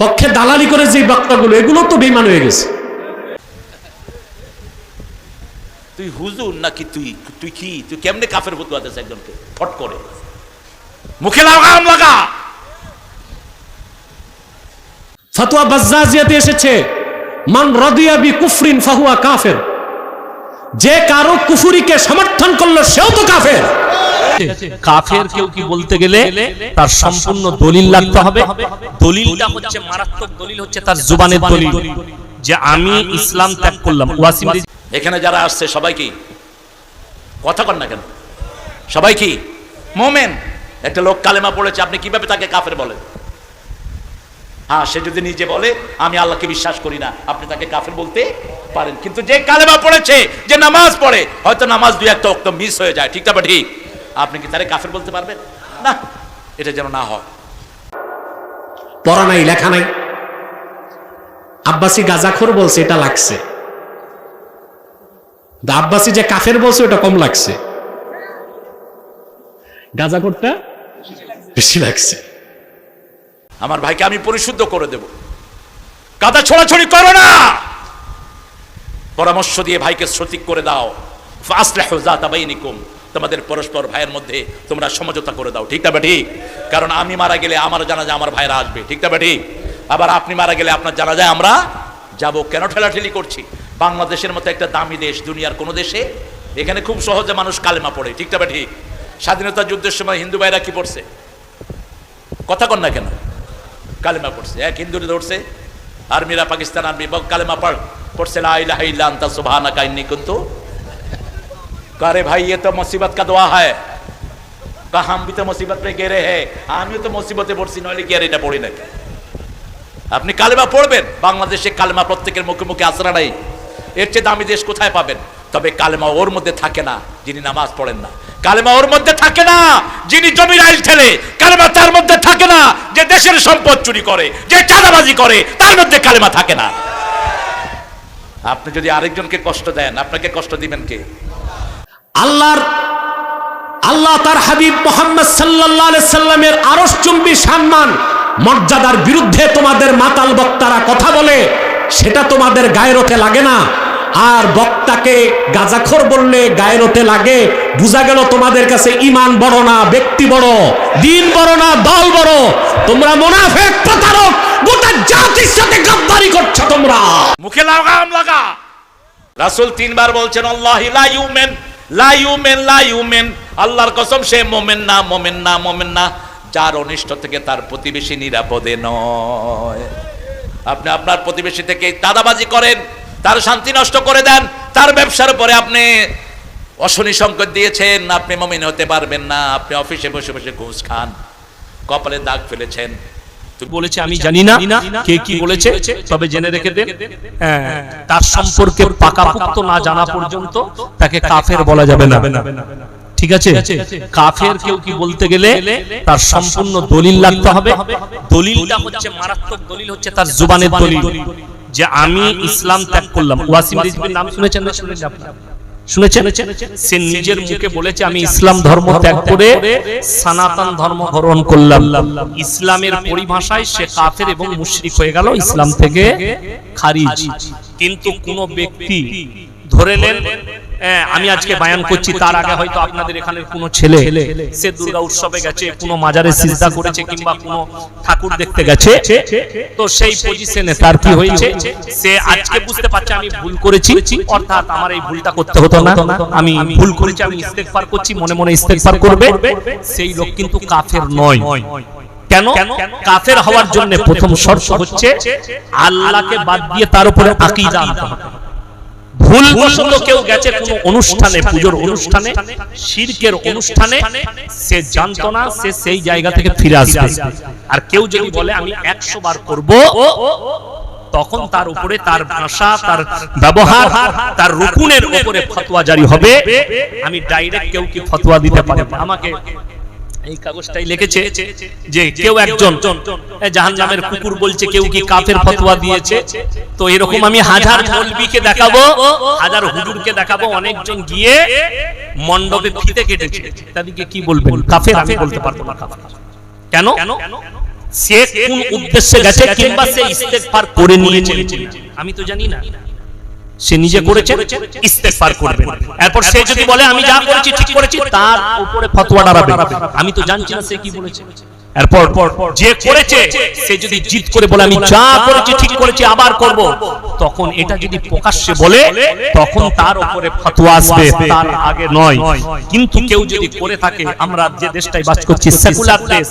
পক্ষে দালালি করে যে বক্তাগুলো এগুলো তো বেমান হয়ে গেছে। তুই হুজুর নাকি তুই তুই কি? তুই কেমনে কাফের ফতুয়া দিস একজনকে? ফট করে। মুখে লাগাম লাগা। ফতোয়া বাজ্জাজিয়াতে এসেছে মান রদিয়া বি কুফরিন ফাহুয়া কাফের। যে কারও কুফুরিকে সমর্থন করল সেও তো কাফের। কাফের কেউ কি বলতে গেলে তার সম্পূর্ণ দলিল লাগতে হবে? দলিলটা হচ্ছে মারাত্মক দলিল হচ্ছে তার জুবানের দলিল। যে আমি ইসলাম ত্যাগ করলাম। ওয়াসিম এখানে যারা আসছে, সবাই কি? কথা কর না কেন? সবাই কি? মোমেন। একটা লোক কালেমা পড়েছে, আপনি কীভাবে তাকে কাফের বলেন? হ্যাঁ সে যদি নিজে বলে, আমি আল্লাহকে বিশ্বাস করি না, আপনি তাকে কাফের বলতে পারেন। কিন্তু যে কালেমা পড়েছে, যে নামাজ পড়ে, হয়তো নামাজ দুই একটা অক্ত মিস হয়ে যায়, ঠিক না ঠিক? আপনি কি তারে কাফের বলতে পারবেন? না এটা যেন না হয়। পড়া নাই লেখা নাই। আব্বাসি গাজাখোর বলছে এটা লাগছে। দা আব্বাসি যে কাফের বলছে ওটা কম লাগছে। গাজাখোরটা বেশি লাগছে। আমার ভাইকে আমি পরিশুদ্ধ করে দেব। কাদা ছড়াছড়ি করো না! পরামর্শ দিয়ে ভাইকে সঠিক করে দাও। ফাসলাহু যাতা বাইনিকুম। তোমাদের পরস্পর ভাইয়ের মধ্যে তোমরা সমঝোতা করে দাও, ঠিক না ঠিক কারণ আমি মারা গেলে আমার যায় আমার ভাইরা আসবে, ঠিক না ঠিক আবার আপনি মারা গেলে আপনার জানা যায় আমরা যাব। কেন ঠেলাঠেলি করছি? বাংলাদেশের মতো একটা দামি দেশ, দুনিয়ার কোনো দেশে এখানে খুব সহজে মানুষ কালেমা পড়ে, ঠিক না ঠিক স্বাধীনতা যুদ্ধের সময় হিন্দু ভাইরা কি পড়ছে? কথা কন না কেন? কালেমা পড়ছে। এক হিন্দুরে ধরছে, আর্মিরা পাকিস্তান আর্মি কালেমা পড়, পড়ছে, লা ইলাহা ইল্লা আনতা সুবহানাকা, ইন্নী কুনতু करे भाई ये तो मुसीबत का दुआ है का हम भी तो मुसीबत में गेरे हैं আমিও তো মুসিবতে পড়ছি নইলে কি আর এটা পড়ি নাকি আপনি কালেমা পড়বেন বাংলাদেশে কালেমা প্রত্যেকের মুখে মুখে আসরা নাই এর চেয়ে দামি দেশ কোথায় পাবেন তবে কালেমা ওর মধ্যে থাকে না যিনি নামাজ পড়েন না কালেমা ওর মধ্যে থাকে না যিনি জমির আইল ঠেলে কালেমা তার মধ্যে থাকে না যে দেশের সম্পদ চুরি করে যে চাঁদাবাজি করে তার মধ্যে কালেমা থাকে না আপনি যদি আরেকজনকে কষ্ট দেন আপনাকে কষ্ট দিবেন কে আল্লাহর, আল্লাহ তার হাবিব মোহাম্মদ আলাইহি সাল্লামের আরশ চুম্বি সম্মান, মর্যাদার বিরুদ্ধে তোমাদের মাতাল বক্তারা কথা বলে, সেটা তোমাদের গায়রতে লাগে না। আর বক্তাকে গাজাখর বললে গায়রতে লাগে, বোঝা গেল তোমাদের কাছে ইমান বড় না, ব্যক্তি বড়, দিন বড় না, দল বড়। তোমরা মুনাফেক, প্রতারক, গোটা জাতির সাথে গাদ্দারি করছ তোমরা। মুখে লাগাম লাগা। রাসূল তিনবার বলছেন, আল্লাহ লা ইউমেন লা ইউমেন লা ইউমেন। আল্লাহর কসম, সে মোমেন না মোমেন না মোমেন না। যার অনিষ্ট থেকে তার প্রতিবেশী নিরাপদে নয়। আপনি আপনার প্রতিবেশী থেকে দাদাবাজি করেন, তার শান্তি নষ্ট করে দেন, তার ব্যবসার উপরে আপনি অশনি সংকট দিয়েছেন, আপনি মমিন হতে পারবেন না। আপনি অফিসে বসে বসে ঘুষ খান, কপালে দাগ ফেলেছেন। বলেছে আমি জানি না কে কি বলেছে তবে জেনে রেখে দেন হ্যাঁ, তার সম্পর্কে পাকাপোক্ত না জানা পর্যন্ত তাকে কাফের বলা যাবে না। ঠিক আছে? কাফের কেউ কি বলতে গেলে তার সম্পূর্ণ দলিল লাগতে হবে। দলিলটা হচ্ছে মারাত্মক দলিল হচ্ছে তার জুবানের দলিল। যে আমি ইসলাম ত্যাগ করলাম। ওয়াসিম রিজভির নাম শুনেছেন না? শুনেছেন আপনারা। শুনেছেন? সে নিজের মুখে বলেছে আমি ইসলাম ধর্ম ত্যাগ করে সনাতন ধর্ম গ্রহণ করলাম। ইসলামের পরিভাষায় সে কাফের এবং মুশরিক হয়ে গেল ইসলাম থেকে খারিজ। কিন্তু কোন ব্যক্তি ধরে নেন আমি আজকে বায়ান করছি তার আগে হয়তো আপনাদের এখানে কোনো ছেলে সে দুর্গা উৎসবে গেছে কোনো মাজারে সিজদা করেছে কিংবা কোনো ঠাকুর দেখতে গেছে তো সেই পজিশনে তার কি হয়েছে? সে আজকে বুঝতে পারছে আমি ভুল করেছি অর্থাৎ আমার এই ভুলটা করতে হতো না আমি ভুল করেছি আমি ইস্তেগফার করছি মনে মনে ইস্তেগফার করবে সেই লোক কিন্তু কাফের নয়। কেন? কাফের হওয়ার জন্য প্রথম শর্ত হচ্ছে আল্লাহকে বাদ দিয়ে তার উপরে আকীদা আনতে হবে। ভুল বশত কেউ গেছে কোনো অনুষ্ঠানে পুজোর অনুষ্ঠানে শিরকের অনুষ্ঠানে সে জানতো না সে সেই জায়গা থেকে ফিরে আসবে। আর কেউ যদি বলে আমি একশো বার করব তখন তার উপরে তার ভাষা তার ব্যবহার তার রুকুনের উপরে ফতোয়া জারি হবে। আমি ডাইরেক্ট কেউ কি ফতোয়া দিতে পারে? আমাকে এই কাগজটাই লিখেছে যে কেউ একজন জাহান নামের কুকুর বলছে কেউ কি কাফের ফতোয়া দিয়েছে? তো এরকম আমি হাজার মৌলবীকে দেখাবো হাজার হুজুরকে দেখাবো অনেকজন গিয়ে মণ্ডপে ফিতে কেটেছে। তাদেরকে কি বলবেন? কাফের আমি বলতে পারব না কাফের। কেন? সে কোন উদ্দেশ্যে গেছে কিংবা সে ইস্তেগফার করে নিয়েছে। আমি তো জানি না। সে নিজে করেছে ইস্তেফার করবে এরপর সে যদি বলে আমি যা করেছি ঠিক করেছি তার উপরে ফতোয়া দাঁড়াবে। আমি তো জানছি না সে কি বলেছে। এরপর যে করেছে সে যদি জিদ করে বলে আমি যা করেছি ঠিক করেছি আবার করব। তখন এটা যদি প্রকাশ্যে বলে তখন তার উপরে ফতোয়া আসবে। তার আগে নয়। কিন্তু কেউ যদি করে থাকে আমরা যে দেশটাই বাস করছি সেকুলার দেশ।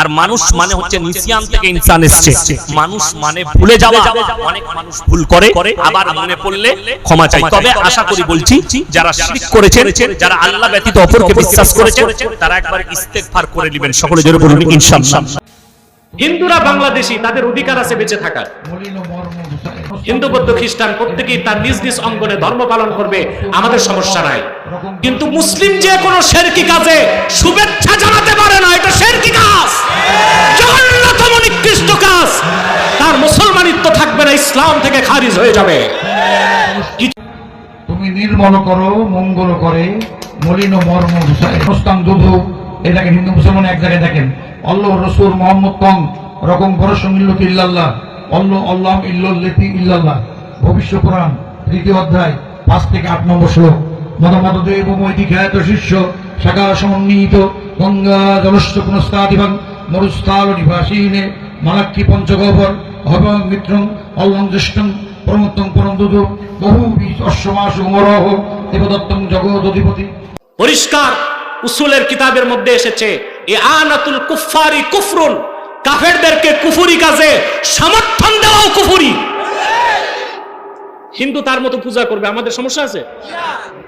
আর মানুষ মানে হচ্ছে নিসিয়ান থেকে ইনসান এসছে। মানুষ মানে ভুলে যাওয়া। অনেক মানুষ ভুল করে আবার মনে পড়লে ক্ষমা চাই। তবে আশা করি বলছি যারা শিরক করেছেন যারা আল্লাহ ব্যতীত অপরকে বিশ্বাস করেছেন তারা একবার ইস্তেগফার করে নেবেন সকলে জোরে বলুন ইনশাআল্লাহ হিন্দুরা বাংলাদেশি তাদের অধিকার আছে বেঁচে থাকার। হিন্দু বৌদ্ধ খ্রিস্টান প্রত্যেকেই তার নিজ নিজ অঙ্গনে ধর্ম পালন করবে আমাদের সমস্যা নাই। কিন্তু মুসলিম যে কোনো শেরকি কাজে শুভেচ্ছা জানাতে পারে না এটা শেরকি কাজ। জঘন্যতম নিকৃষ্ট কাজ। তার মুসলমানিত্ব থাকবে না ইসলাম থেকে খারিজ হয়ে যাবে। তুমি নির্মল করো মঙ্গল করে মলিন মর্ম এটাকে হিন্দু মুসলমান এক জায়গায় দেখেন। অল্লাহ রসুল মোহাম্মদ কং রকম বড় সঙ্গিল্লত ইল্লাল্লাহ? অল্লাহ আল্লাহ ইল্লি ইল্লাল্লাহ। ভবিষ্য পুরাণ, তৃতীয় অধ্যায়, পাঁচ থেকে আট নম্বর শ্লোক। মদমদ দেব মৈতি খ্যাত শিষ্য, শাখা সমন্বিত, গঙ্গা জলস্য পুনস্তাদিবাং মরুস্থাল নিবাসীনে মালাক্ষী পঞ্চগহ্বর হবং মিত্রং অল্লং জ্যেষ্ঠং পরমোত্তম পরম দুধ, বহু অশ্বমাস উমরহ জগৎ অধিপতি পরিষ্কার, উসুলের কিতাবের মধ্যে এসেছে এ আনাতুল কুফারি কুফরুন। কাফেরদেরকে কুফুরি কাজে সমর্থন দেওয়াও কুফুরি। হিন্দু তার মতো পূজা করবে, আমাদের সমস্যা আছে?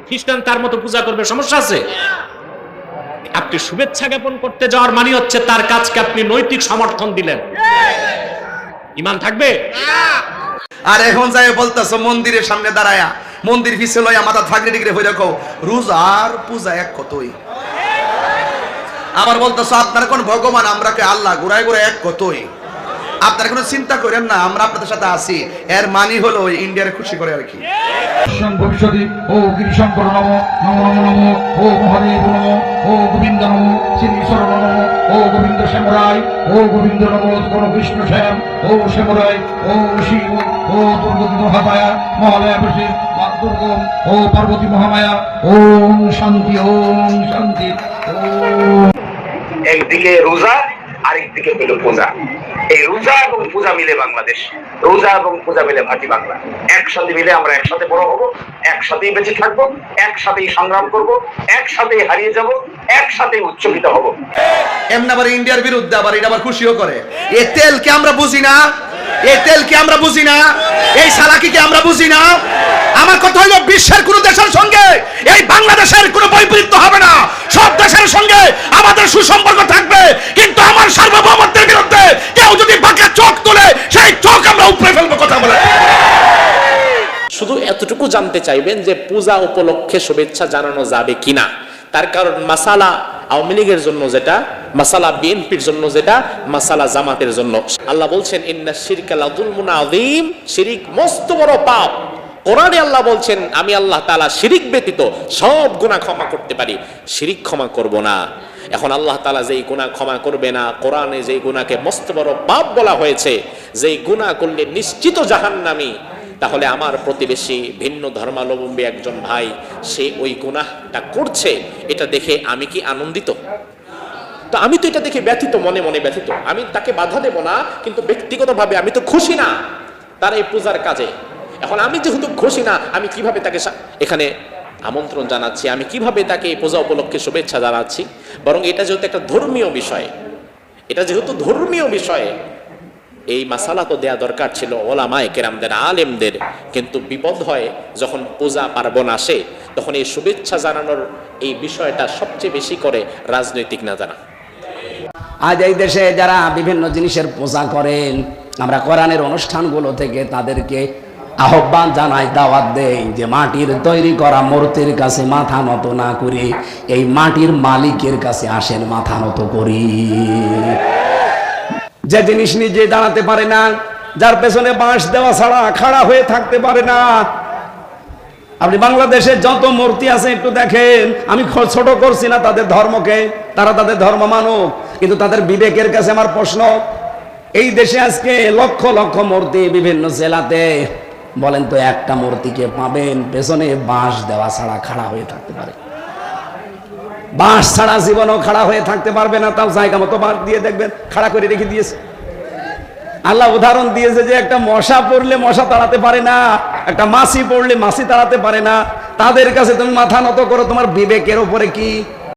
খ্রিস্টান তার মতো পূজা করবে, সমস্যা আছে? আপনি শুভেচ্ছা জ্ঞাপন করতে যাওয়ার মানে হচ্ছে তার কাজকে আপনি নৈতিক সমর্থন দিলেন। ইমান থাকবে? আর এখন যাই বলতেছো, মন্দিরের সামনে দাঁড়ায়া। মন্দির পিছে লইয়া মাথা থাকলে ডিগ্রে হয়ে দেখো রোজ আর পূজা এক কতই? আবার বলতেছো, আপনার কোন ভগবান? আমরা কে আল্লাহ ঘুরায় ঘুরায় এক কতই? আপনারা কোনো চিন্তা করেন না, আমরা আপনাদের সাথে আছি। এর মানি হলো ইন্ডিয়ার খুশি করে আর কি। ও গিরিশঙ্কর নম নম নম নম, ও মহাদেব নম, ও গোবিন্দ নম, শ্রী ঈশ্বর নম, ও গোবিন্দ শ্যামরায়, ও গোবিন্দ নম কোন কৃষ্ণ শ্যাম, ও শ্যামরায়, ও শিব, ও দুর্গতি মহামায়া, মহালয়া বসে দুর্গম, ও পার্বতী মহামায়া, ওম শান্তি ওম শান্তি, ওম একদিকে রোজা, আরেকদিকে হইল পূজা। এই রোজা এবং পূজা মিলে বাংলাদেশ। রোজা এবং পূজা মিলে ভাটি বাংলা। একসাথে মিলে আমরা একসাথে বড় হব, একসাথেই বেঁচে থাকব, একসাথেই সংগ্রাম করব, একসাথেই হারিয়ে যাব, একসাথেই উচ্চকিত হব। এমন আবার ইন্ডিয়ার বিরুদ্ধে আবার এটা আবার খুশিও করে। এ তেলকে আমরা বুঝি না? এই তেলকে আমরা বুঝি না? এই সালাকিকে আমরা বুঝি না? আমার কথা হলো বিশ্বের কোন দেশের সঙ্গে এই বাংলাদেশের কোনো বৈপরীত্য হবে না সব দেশের সঙ্গে আমাদের সুসম্পর্ক থাকবে কিন্তু আমার সার্বভৌমত্বের বিরুদ্ধে কেউ যদি বাঁকা চোখ তোলে সেই চোখ আমরা উপরে ফেলব কথা বলে শুধু এতটুকু জানতে চাইবেন যে পূজা উপলক্ষে শুভেচ্ছা জানানো যাবে কিনা। তার কারণ মাসালা আওয়ামী লীগের জন্য যেটা, মাসালা বিএনপির জন্য যেটা, মাসালা জামাতের জন্য। আল্লাহ বলছেন, ইন্না শিরকা লাযুলমুন আযীম, শিরিক মস্ত বড় পাপ। কোরআনে আল্লাহ বলছেন, আমি আল্লাহ তাআলা শিরিক ব্যতীত সব গুনাহ ক্ষমা করতে পারি। শিরিক ক্ষমা করব না। এখন আল্লাহ তাআলা যেই গুনাহ ক্ষমা করবে না, কোরআনে যেই গুনাহকে মস্ত বড় পাপ বলা হয়েছে, যেই গুনাহ করলে নিশ্চিত জাহান্নামী। তাহলে আমার প্রতিবেশী ভিন্ন ধর্মাবলম্বী একজন ভাই, সে ওই গুনাহটা করছে, এটা দেখে আমি কি আনন্দিত? তো আমি তো এটা দেখে ব্যথিত, মনে মনে ব্যথিত। আমি তাকে বাধা দেব না, কিন্তু ব্যক্তিগতভাবে আমি তো খুশি না তার এই পূজার কাজে। এখন আমি যেহেতু খুশি না, আমি কীভাবে তাকে এখানে আমন্ত্রণ জানাচ্ছি? আমি কীভাবে তাকে এই পূজা উপলক্ষে শুভেচ্ছা জানাচ্ছি? বরং এটা যেহেতু একটা ধর্মীয় বিষয়, এটা যেহেতু ধর্মীয় বিষয় এই মাসালা তো দেয়া দরকার ছিল ওলামায় কেরামদের, আলেমদের। কিন্তু বিপদ হয় যখন পূজা পার্বণ আসে, তখন এই শুভেচ্ছা জানানোর এই বিষয়টা সবচেয়ে বেশি করে রাজনৈতিক না জানা আজ এই দেশে যারা বিভিন্ন জিনিসের পূজা করেন, আমরা কোরআনের অনুষ্ঠানগুলো থেকে তাদেরকে আহ্বান জানাই, দাওয়াত দেই যে মাটির তৈরি করা মূর্তির কাছে মাথা নত না করে, এই মাটির মালিকের কাছে আসেন মাথা নত করি। যে জিনিস নিজে দাঁড়াতে পারে না, যার পেছনে বাঁশ দেওয়া ছাড়া খাড়া হয়ে থাকতে পারে না। আপনি বাংলাদেশের যত মূর্তি আছে একটু দেখেন, আমি ছোট করছি না তাদের ধর্মকে, তারা তাদের ধর্ম মানুক, কিন্তু তাদের বিবেকের কাছে আমার প্রশ্ন, এই দেশে আজকে লক্ষ লক্ষ মূর্তি বিভিন্ন জেলাতে, বলেন তো একটা মূর্তিকে পাবেন, পেছনে বাঁশ দেওয়া ছাড়া খাড়া হয়ে থাকতে পারে। বাঁশ ছাড়া জীবনও খাড়া হয়ে থাকতে পারবে না, তাও জায়গা মতো বাঁশ দিয়ে দেখবেন, খাড়া করে রেখে দিয়েছে। আল্লাহ উদাহরণ দিয়েছে যে একটা মশা পড়লে মশা তাড়াতে পারে না, একটা মাছি পড়লে মাছি তাড়াতে পারে না। তাদের কাছে তুমি মাথা নত করো, তোমার বিবেকের ওপরে কি